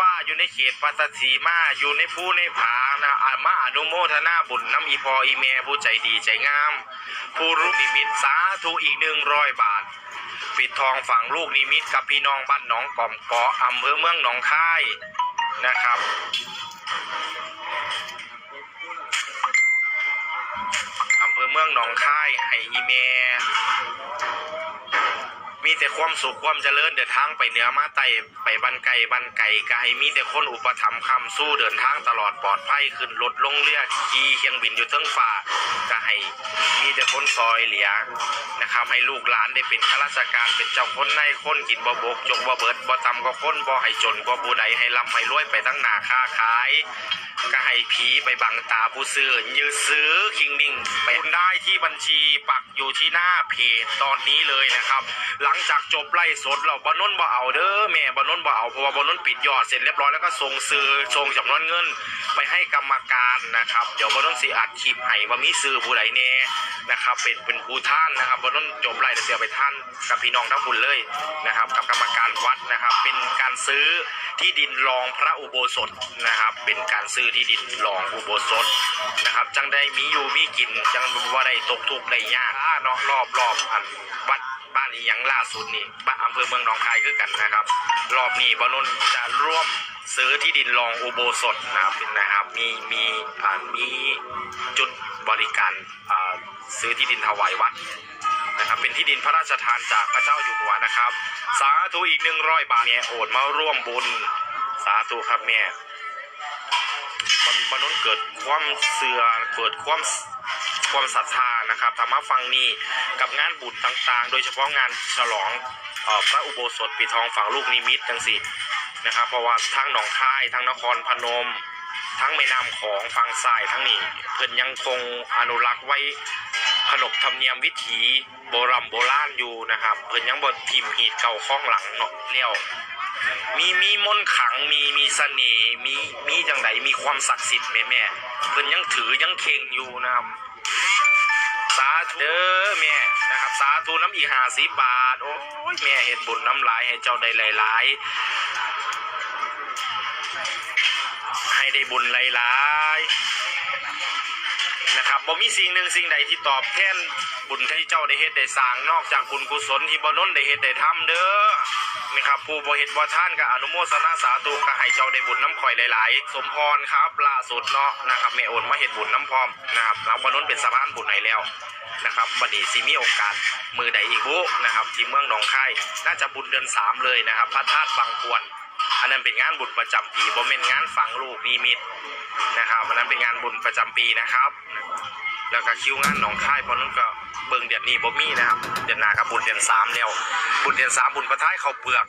ว่าอยู่ในเขตปัตตสีมาอยู่ในผู้ในผานะอามาอนุโมทนาบุญน้ำอีพออีเมผู้ใจดีใจงาม ผู้รู้นิมิตสาธุอีกหนึ่งร้อยบาท ปิดทองฝังลูกนิมิตกับพี่น้องบ้านหนองกอมเกาะอำเภอเมืองหนองคายนะครับอำเภอเมืองหนองคายให้อีเม มีแต่ความสุขความเจริญเดินทางไปเหนือมาไต่ไปบันไก่บันไก่ก็ให้มีแต่คนอุปถัมภ์คำสู้เดินทางตลอดปลอดภัยขึ้นรถลงเรือขี่เครื่องบินอยู่เทั้งฟ้าก็ให้มีแต่คนซอยเหลียนะครับให้ลูกหลานได้เป็นข้าราชการเป็นเจ้าคนในคนกินบ่บกจงบ่เบิดบ่ตำก็คนบ่ให้จนบ่ผู้ใดให้ร่ำให้รวยไปตั้งหนาค้าขายก็ให้ผีไปบังตาผู้ซื้อยืดซื้อคิงนิ่งไป ที่บัญชีปักอยู่ที่หน้าเพจตอนนี้เลยนะครับ หลังจากจบไล่สดเราบนนบ่เอาเด้อแม่บนนบ่เอาเพราะว่าบนนปิดยอดเสร็จเรียบร้อยแล้วก็ส่งซื้อส่งจำนวนเงิน ไปให้กรรมการนะครับ เดี๋ยวบนนสิอัดคลิปให้ว่ามีซื้อผู้ใดแน่ นะครับ เป็นเป็นผู้ท่านนะครับบอนนจบไล่เสียไปท่านกับพี่น้องทั้งบุญเลยนะครับ กับกรรมการวัดนะครับ เป็นการซื้อที่ดินรองพระอุโบสถนะครับ เป็นการซื้อที่ดินรองอุโบสถนะครับ จังได้มีอยู่มีกินจังว่าได้ตกทุกข์ได้ยากอ่าเนาะรอบรอบอันวัดบ้านอีหยังล่าสุดนี่บ้านอำเภอเมืองหนองคายคือกันนะครับ รอบนี้บานนท์จะร่วม ซื้อที่ดินรองอุโบสถนะครับนะครับ มีมีอ่ามีจุดบริการอ่าซื้อที่ดินถวายวัดนะครับเป็นที่ดินพระราชทานจากพระเจ้าอยู่หัวนะครับ สาธุอีกหนึ่งร้อยบาทเนี่ยโอดมาร่วมบุญ สาธุครับแม่มันมันต้องเกิดความเสื่อเกิดความความศรัทธานะครับธรรมะฟังนี้กับงานบุญต่างๆ โดยเฉพาะงานฉลองอ่อพระอุโบสถปีทองฝังลูกนิมิตจังสิ นะครับเพราะว่าทั้งหนองคายทั้งนครพนม ทั้งแม่น้ำของฝั่งซ้ายทั้งนี้เพิ่นยังคงอนุรักษ์ไว้ขนบธรรมเนียมวิถีโบราณโบราณอยู่นะครับเพิ่นยังบ่ทิ่มหีดเก่าข้องหลังเนาะเลี้ยวมีมีมนต์ขังมีมีเสน่ห์มีมีจังไดมีความศักดิ์สิทธิ์แม่แม่เพิ่นยังถือยังเข่งอยู่นะครับ ธุเด้อแม่นะครับสาธุน้ำอีห้าสิบบาท โอ้ยแม่เห็ดบุญน้ำลายให้เจ้าได้หลายๆให้ได้บุญหลายๆ นะครับบ่มีสิ่งหนึ่งสิ่งใดที่ตอบแทนบุญที่เจ้าได้เฮ็ดได้สร้างนอกจากบุญกุศลที่บ่นนได้เฮ็ดได้ทำเด้อนะครับผู้บริเหตุบ่ท่านกับอนุโมทนาสาธุก็ให้เจ้าได้บุญน้ำข่อยหลายๆ สมพรครับล่าสุดเนาะนะครับแม่โอนมาเห็นบุญน้ำพร้อมนะครับแล้ววันนเป็นสะพานบุญไหนแล้วนะครับบัดนี้สิมีโอกาสมือใดอีกบุนะครับที่เมืองหนองคายน่าจะบุญเดือนสามเลยนะครับพระธาตุบางควน อันนั้นเป็นงานบุญประจำปีบ่แม่นงานฝังลูกนิมิตนะครับอันนั้นเป็นงานบุญประจำปีนะครับ แล้วก็คิวงานหนองคายเพราะนั้นก็เบิ่งเดือนนี้บ่มีนะครับ เดือนหน้าก็บุญเดือนสามแล้ว บุญเดือนสามบุญประท้ายเขาเปลือก